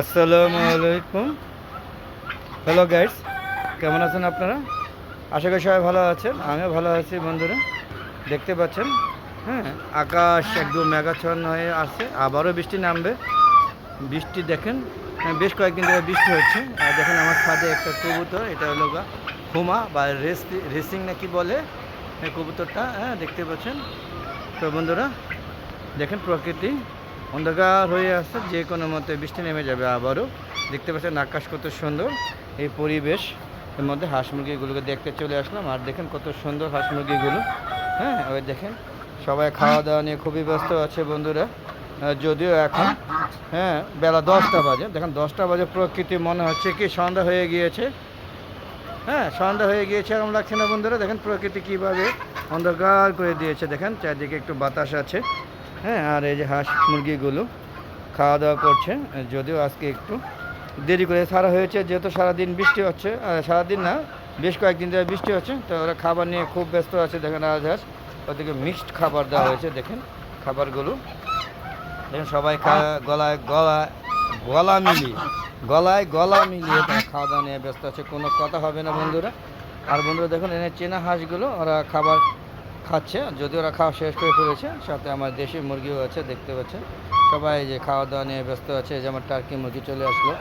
আসসালামু আলাইকুম। Hello guides কেমন আছেন আপনারা? আশা করি সবাই ভালো আছেন আমিও ভালো আছি বন্ধুরা। দেখতে পাচ্ছেন হ্যাঁ আকাশ একদম মেঘাচ্ছন্ন হয়ে আসছে আবারও বৃষ্টি নামবে। বৃষ্টি দেখেন হ্যাঁ, বেশ কয়েকদিন ধরে বৃষ্টি হচ্ছে। আর দেখেন আমার ছাদে একটা কবুতর এটা হলো হুমা বা রেস রেসিং নাকি বলে? কবুতরটা হ্যাঁ দেখতে পাচ্ছেন। তো বন্ধুরা দেখেন প্রকৃতি। অন্ধকার হয়ে আসছে যে কোনো মতে বৃষ্টি নেমে যাবে আবারও। দেখতে পাচ্ছেন আকাশ কত সুন্দর, এই পরিবেশ এর মধ্যে হাঁস মুরগিগুলোকে দেখতে চলে আসলাম। আর দেখেন কত সুন্দর হাঁস মুরগিগুলো। হ্যাঁ ওই দেখেন, সবাই খাওয়া দাওয়া নিয়ে খুবই ব্যস্ত আছে বন্ধুরা। যদিও এখন হ্যাঁ বেলা দশটা বাজে। দেখেন দশটা বাজে, প্রকৃতি মনে হচ্ছে কি সন্ধ্যা হয়ে গিয়েছে। হ্যাঁ সন্ধ্যা হয়ে গিয়েছে, এরকম লাগছে না বন্ধুরা। দেখেন প্রকৃতি কীভাবে অন্ধকার করে দিয়েছে। দেখেন, চারদিকে একটু বাতাস আছে। হ্যাঁ আর এই যে হাঁস মুরগিগুলো খাওয়া দাওয়া করছে, যদিও আজকে একটু দেরি করে ছাড়া হয়েছে, যেহেতু সারাদিন বৃষ্টি হচ্ছে সারাদিন না, বেশ কয়েকদিন ধরে বৃষ্টি হচ্ছে, তো ওরা খাবার নিয়ে খুব ব্যস্ত আছে, দেখেন আজ হাঁস ওদেরকে মিক্সড খাবার দেওয়া হয়েছে, দেখেন খাবারগুলো। দেখেন সবাই গলায় গলা গলা মিলিয়ে, গলায় গলা মিলিয়ে তারা খাওয়া দাওয়া নিয়ে ব্যস্ত আছে, কোনো কথা হবে না বন্ধুরা। আর বন্ধুরা দেখুন, এনে চেনা হাঁসগুলো, ওরা খাবার খাচ্ছে যদি ওরা খাওয়া শেষ করে ফেলেছে, সাথে আমার দেশি মুরগিও আছে, দেখতে পাচ্ছেন। সবাই যে খাওয়া দাওয়া নিয়ে ব্যস্ত আছে যে আমার টার্কি মুরগি চলে আসলো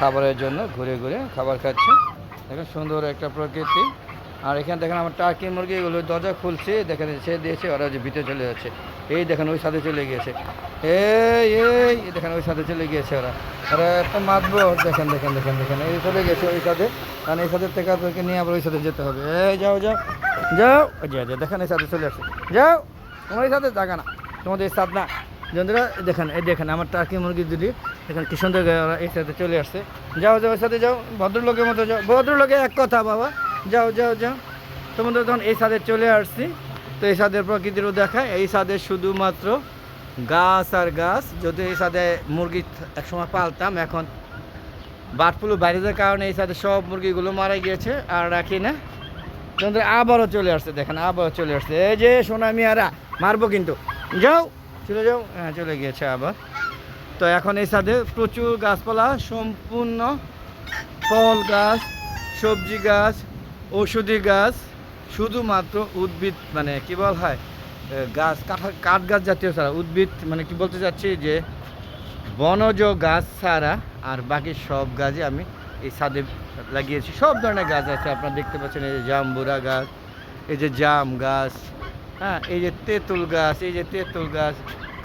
খাবারের জন্য, ঘুরে ঘুরে খাবার খাচ্ছে। দেখেন সুন্দর একটা প্রকৃতি। আর এখানে দেখেন আমার টার্কি মুরগিগুলো দরজা খুলছে, দেখেন সে দিয়েছে, ওরা যে ভিতরে চলে যাচ্ছে। এই দেখেন ওই সাথে চলে গিয়েছে। এই এই এই দেখেন ওই সাথে চলে গিয়েছে ওরা। ওরা একটা মাতবো, দেখেন দেখেন দেখেন দেখেন, এই চলে গেছে ওই সাথে। কারণ এই সাথে থেকে নিয়ে আবার ওই সাথে যেতে হবে। এই যাও যাও। যাও। যে যে, দেখেন এই সাথে চলে আসছে যাও। তোমার এই সাথে জাগা না। তোমাদের এই সাথ না। বন্ধুরা দেখেন, এই দেখেন আমার টার্কি মুরগি দিদি দেখেন কি সুন্দর এই সাথে চলে আসছে। যাও যাও সাথে যাও। ভদ্রলোকের মতো যাও। ভদ্রলোকে এক কথা, বাবা। যাও যাও যাও। তোমাদের তখন এই সাথে চলে আসছি। তো এই সাদের প্রকৃতিরও দেখায়। এই সাদে শুধুমাত্র গাছ আর গাছ। যদি এই সাদে মুরগি একসময় পালতাম, এখন বার্ড ফ্লু বাইরের কারণে এই সাথে সব মুরগিগুলো মারা গিয়েছে। আর রাখি না। তোমাদের আবারও চলে আসছে, দেখেন, আবারও চলে আসছে। এই যে সোনা মিয়ারা, মারবো কিন্তু। যাও, চলে যাও। হ্যাঁ চলে গিয়েছে আবার। তো এখন এই সাথে প্রচুর গাছপালা, সম্পূর্ণ ফল গাছ, সবজি গাছ, ঔষধি গাছ, শুধুমাত্র উদ্ভিদ মানে কি বল হয় গাছ, কাঠ কাঠ গাছ জাতীয় ছাড়া, উদ্ভিদ মানে কি বলতে চাচ্ছি যে, বনজ গাছ ছাড়া আর বাকি সব গাছই আমি এই ছাদে লাগিয়েছি। সব ধরনের গাছ আছে, আপনারা দেখতে পাচ্ছেন এই যে জাম্বুরা গাছ, এই যে জাম গাছ হ্যাঁ এই যে তেঁতুল গাছ, এই যে তেঁতুল গাছ,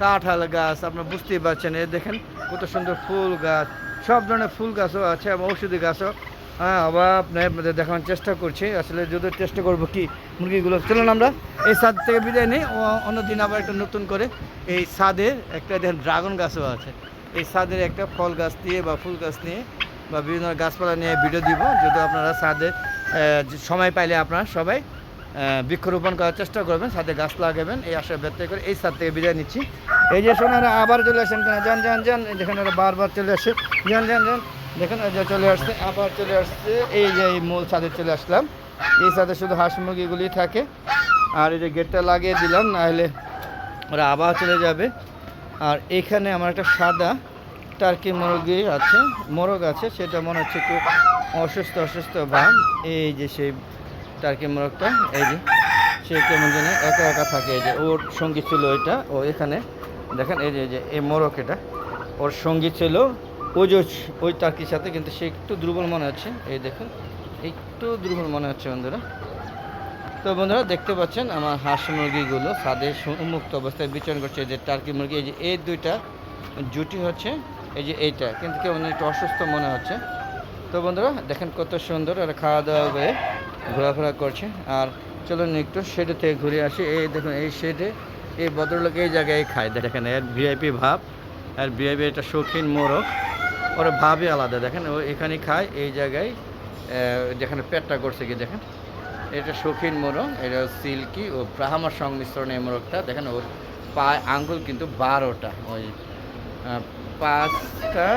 কাঁঠাল গাছ, আপনারা বুঝতেই পারছেন, এই দেখেন কত সুন্দর ফুল গাছ, সব ধরনের ফুল গাছও আছে এবং ঔষধি গাছও। হ্যাঁ আবার আপনাদের দেখানোর চেষ্টা করছি, আসলে যদি চেষ্টা করব কি মুরগিগুলো। চলুন আমরা এই ছাদ থেকে বিদায় নিই অন্যদিন আবার একটা নতুন করে এই ছাদের একটা দেখেন ড্রাগন গাছও আছে। এই ছাদের একটা ফল গাছ দিয়ে বা ফুল গাছ নিয়ে বা বিভিন্ন গাছপালা নিয়ে ভিডিও দিব যদি আপনারা ছাদে সময় পাইলে আপনারা সবাই বৃক্ষরোপণ করার চেষ্টা করবেন সাথে গাছ লাগাবেন, এই আশা ব্যক্ত করে এই ছাদ থেকে বিদায় নিচ্ছি। এই যে সোনারা আবার চলে আসেন কেন, যান যান যান যেখানে ওরা বারবার চলে আসে। যান যান যান, দেখেন যে চলে আসছে, আবার চলে আসছে, এই যে এই মূল ছাদে চলে আসলাম। এই ছাদে শুধু হাঁস মুরগিগুলি থাকে, আর এই যে গেটটা লাগিয়ে দিলাম, নাহলে ওরা আবার চলে যাবে। আর এখানে আমার একটা সাদা টার্কি মুরগি আছে, মোরগ আছে, সেটা মনে হচ্ছে একটু অসুস্থ অসুস্থ ভাব এই যে সেই টার্কি মোরগটা, এই যে, সে কেমন যেন একা একা থাকে, এই যে ওর সঙ্গী ছিল এটা, ও এখানে, দেখেন, এই যে এই যে, এই মোরগ এটা, ওর সঙ্গী ছিল ওই যে ওই টার্কির সাথে, কিন্তু সে একটু দুর্বল মনে হচ্ছে, এই দেখুন, একটু দুর্বল মনে হচ্ছে বন্ধুরা। তো বন্ধুরা, দেখতে পাচ্ছেন আমার হাঁস মুরগিগুলো, ছাদে উন্মুক্ত অবস্থায় বিচরণ করছে যে টার্কি মুরগি, এই যে, এই দুইটা জুটি হচ্ছে এই যে এইটা, কিন্তু কেমন একটু অসুস্থ মনে হচ্ছে। তো বন্ধুরা, দেখেন কত সুন্দর আর খাওয়া দাওয়া করে ঘোরাফেরা করছে। আর চলুন একটু শেডে থেকে ঘুরে আসি। এই দেখুন, এই শেডে এই ভদ্রলোক এই জায়গায় খায়। দেখেন এর ভিআইপি ভাব আর ভিআইপি এটা শৌখিন মোরগ। ওরা ভাবই আলাদা, দেখেন, ও এখানে খায়, এই জায়গায় যেখানে পেটটা করছে কি দেখেন। এটা শৌখিন মোরগ, এটা সিল্কি ও ব্রাহ্মার সংমিশ্রণ এই মোরগটা। দেখেন, ওর পায়ে আঙ্গুল কিন্তু বারোটা, ওই পাঁচটা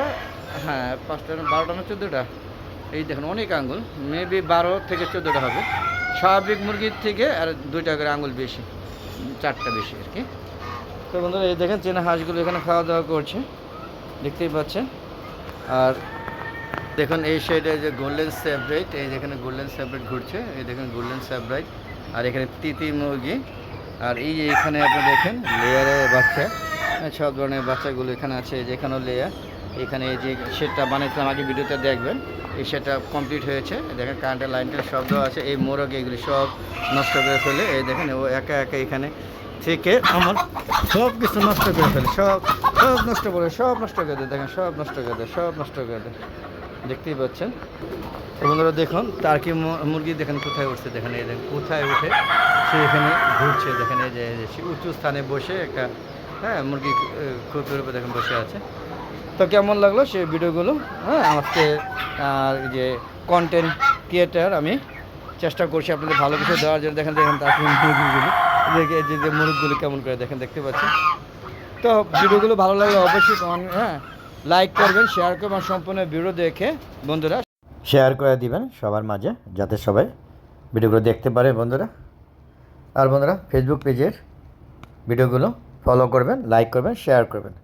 হ্যাঁ পাঁচটা বারোটা না, চোদ্দোটা? এই দেখুন, অনেক আঙ্গুল। মেবি বারো থেকে চোদ্দোটা হবে। স্বাভাবিক মুরগির থেকে আর দুইটা করে আঙুল বেশি, চারটা বেশি আর কি। তো বন্ধুরা, এই দেখেন, চেনা হাঁসগুলো এখানে খাওয়া দাওয়া করছে। দেখতেই পাচ্ছেন। আর দেখুন, এই সাইডে যে গোল্ডেন স্যাব্রাইট এই যেখানে গোল্ডেন স্যাব্রাইট ঘুরছে, এই দেখেন গোল্ডেন স্যাব্রাইট আর এখানে তিতি মুরগি। আর এই এখানে আপনি দেখেন, লেয়ারে বাচ্চা। সব ধরনের বাচ্চাগুলো এখানে আছে যেখানেও লেয়ার এখানে এই যে শেডটা বানাইছিলাম, আগে ভিডিওতে দেখবেন, এই শেডটা কমপ্লিট হয়েছে দেখেন কারেন্টের লাইনটার শব্দ আছে, এই মোরগ এগুলি সব নষ্ট করে ফেলে, এই দেখেন ও একা একা এখানে থেকে আমার সব কিছু নষ্ট করে ফেলে, সব সব নষ্ট করে, সব নষ্ট করে দেয়, দেখেন সব নষ্ট করে দেয়, সব নষ্ট করে দেয়, দেখতেই পাচ্ছেন? বন্ধুরা দেখুন, টার্কি মু- মুরগি দেখেন কোথায় উঠছে, দেখেন এই দেখেন, কোথায় উঠে সে এখানে ঘুরছে, দেখেন এই যে উঁচু স্থানে বসে একটা হ্যাঁ মুরগি খুপের উপরে দেখেন বসে আছে। তো কেমন লাগল সেই ভিডিওগুলো? হ্যাঁ আর যে কন্টেন্ট ক্রিয়েটার আমি চেষ্টা করছি আপনাদের ভালো কিছু দেওয়ার জন্য। দেখেন দেখেন টার্কি মুরগিগুলো। যে যে মুরগগুলো কেমন করে দেখেন, দেখতে পাচ্ছেন তো ভিডিওগুলো ভালো লাগলে অবশ্যই হ্যাঁ লাইক করবেন শেয়ার করবেন সম্পূর্ণ ভিডিও দেখে বন্ধুরা শেয়ার করে দিবেন সবার মাঝে, যাতে সবাই ভিডিওগুলো দেখতে পারে বন্ধুরা। আর বন্ধুরা ফেসবুক পেজের ভিডিওগুলো ফলো করবেন লাইক করবেন শেয়ার করবেন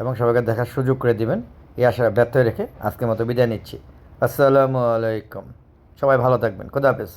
এবং সবাইকে দেখার সুযোগ করে দিবেন। এই আশা ব্যর্থ রেখে আজকের মতো বিদায় নিচ্ছি। আসসালামু আলাইকুম। সবাই ভালো থাকবেন। খুদা হাফেজ।